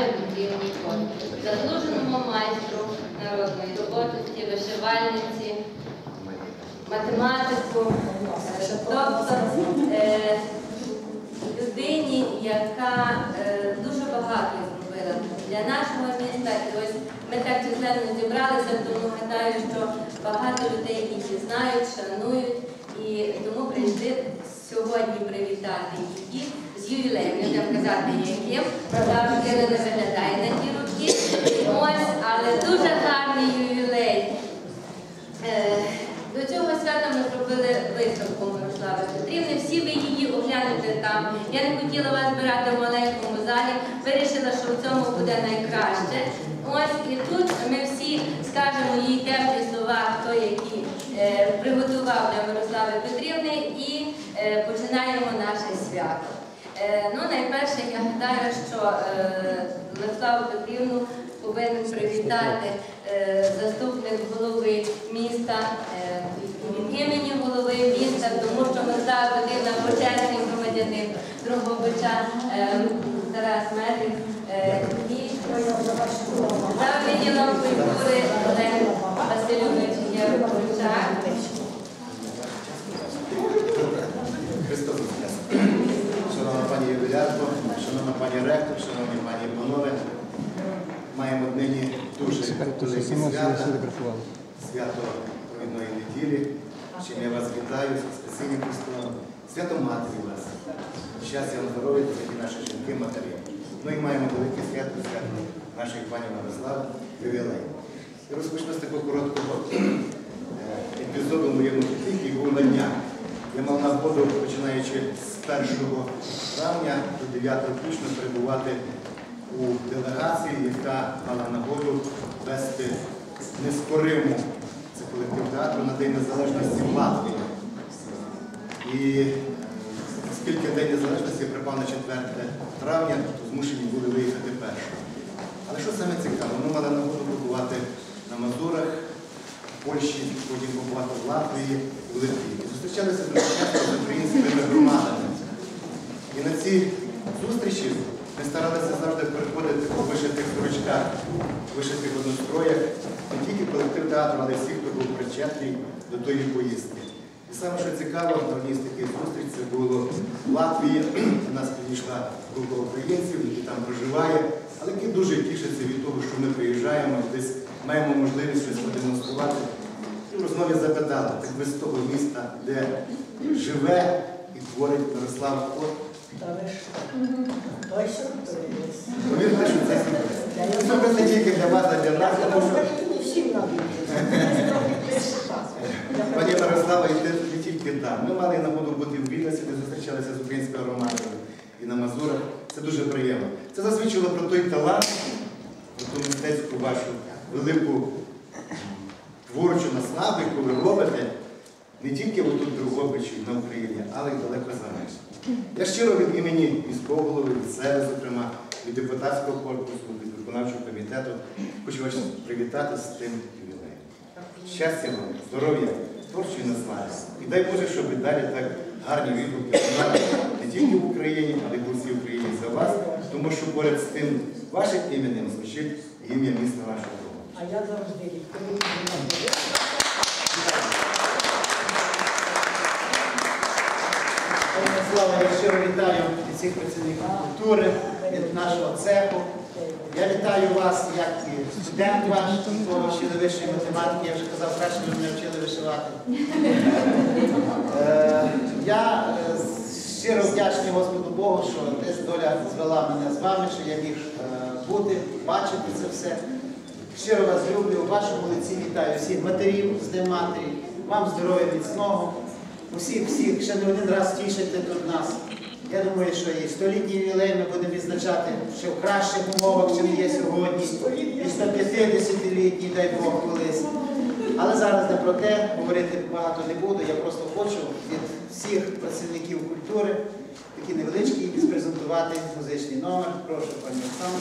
Мирославі Петрівні Кот, заслуженому майстру народної творчості, вишивальниці, математику, тобто е, людині, яка е, дуже багато зробила для нашого міста. І ось ми так численно зібралися, тому гадаю, що багато людей її знають, шанують. І тому прийшли сьогодні привітати її Не будемо казати яким, правда, не виглядає на ті роки. Ось, але дуже гарний ювілей. Е, До цього свята ми зробили виставку Мирослави Петрівни. Всі ви її оглянете там. Я не хотіла вас збирати в маленькому залі. Вирішила, що в цьому буде найкраще. Ось і тут ми всі скажемо їй теплі слова, хто які е, приготував для Мирослави Петрівни, і е, починаємо наше свято. Е, Ну, найперше, я гадаю, що е, Петрівну повинен привітати е, заступник голови міста е, від імені голови міста, тому що Мирослава Петрівна почесний громадянин Дрогобича е, Тарас Медик е, і за відділом культури велике свято, свято провідної неділі, чим я вас вітаю з Спасінням свято Матері вас, щастя вам здоров'я, такі наші жінки, матері. Ну і маємо велике свято, свято нашої пані Мирослави, ювілей. І розпочну з такого короткого е, епізоду в моєму житті, який був на днях. Я мав нагоду, починаючи з 1 травня до 9 квітня перебувати у делегації, яка мала нагоду вести неспориму це колектив театру на День Незалежності в Латвії. І е, оскільки День Незалежності припав на 4 травня, то змушені були виїхати першим. Але що саме цікаво, ми мали нагоду побувати на Мазурах, в Польщі, потім побувати в Латвії, в Литві. І зустрічалися дуже з українськими громадами. І на ці зустрічі ми старалися завжди переходити по вишитих сорочках, вишитих одностроях, не тільки колектив театру, але й всі, хто був причетний до тої поїздки. І саме, що цікаво, на одній з таких зустріч це було в Латвії. До нас підійшла група українців, які там проживає, але які дуже тішаться від того, що ми приїжджаємо, десь маємо можливість щось продемонструвати. І в розмові запитали, так ви з того міста, де живе і творить Мирослав Кот. Та ви що? Той сюрприз. Повірте, що це Це не тільки для вас, а для нас. Пані Мирослава, і не тільки там. Ми мали нагоду бути в Вільнюсі, де зустрічалися з українською громадою і на Мазурах. Це дуже приємно. Це засвідчило про той талант, про ту мистецьку вашу велику творчу наснагу, яку ви робите не тільки отут в Другобичі, на Україні, але й далеко за меж. Я щиро від імені міського голови, від себе, зокрема, від депутатського корпусу, від виконавчого комітету хочу вас привітати з тим ювілеєм. Щастя вам, здоров'я, творчої наснаги. І дай Боже, щоб і далі так гарні відгуки не тільки в Україні, але й по всій Україні за вас, тому що поряд з тим вашим іменем звучить ім'я міста нашого. А я завжди Слава, я щиро вітаю всіх працівників культури, від нашого цеху. Я вітаю вас, як і студент ваш, якого вчили вищої математики, я вже казав, краще ви мене вчили вишивати. Е, Я е, щиро вдячний Господу Богу, що десь доля звела мене з вами, що я міг е, бути, бачити це все. Щиро вас люблю, в вашому лиці вітаю всіх матерів з Днем вам здоров'я міцного, усіх всіх ще не один раз тішите тут нас. Я думаю, що і столітній ювілей ми будемо відзначати ще в кращих умовах, чим є сьогодні, і 150-літній, дай Бог, колись. Але зараз не про те, говорити багато не буду. Я просто хочу від всіх працівників культури такий невеличкий презентувати музичний номер. Прошу, пані Оксану.